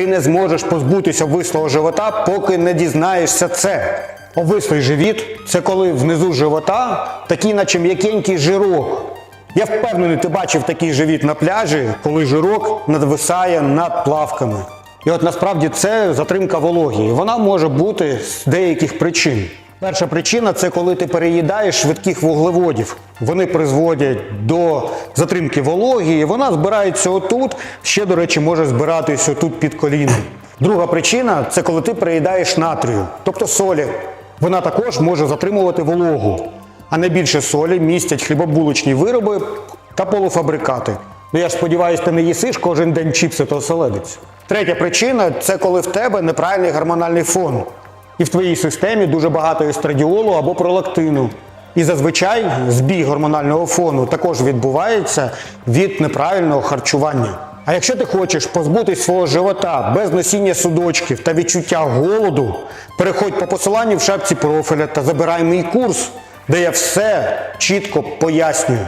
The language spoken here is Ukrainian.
Ти не зможеш позбутися вислого живота, поки не дізнаєшся це. Овислий живіт це коли внизу живота такий, наче м'якенький жирок. Я впевнений, ти бачив такий живіт на пляжі, коли жирок надвисає над плавками. І от насправді це затримка вологі. Вона може бути з деяких причин. Перша причина це коли ти переїдаєш швидких вуглеводів. Вони призводять до затримки вологі, і вона збирається отут. Ще, до речі, може збиратися отут під коліном. Друга причина це коли ти переїдаєш натрію, тобто солі. Вона також може затримувати вологу. А найбільше солі містять хлібобулочні вироби та полуфабрикати. Ну я ж сподіваюся, ти не їсиш кожен день чіпси та оселедець. Третя причина це коли в тебе неправильний гормональний фон. І в твоїй системі дуже багато естрадіолу або пролактину. І зазвичай збій гормонального фону також відбувається від неправильного харчування. А якщо ти хочеш позбутись свого живота без носіння судочків та відчуття голоду, переходь по посиланню в шапці профіля та забирай мій курс, де я все чітко пояснюю.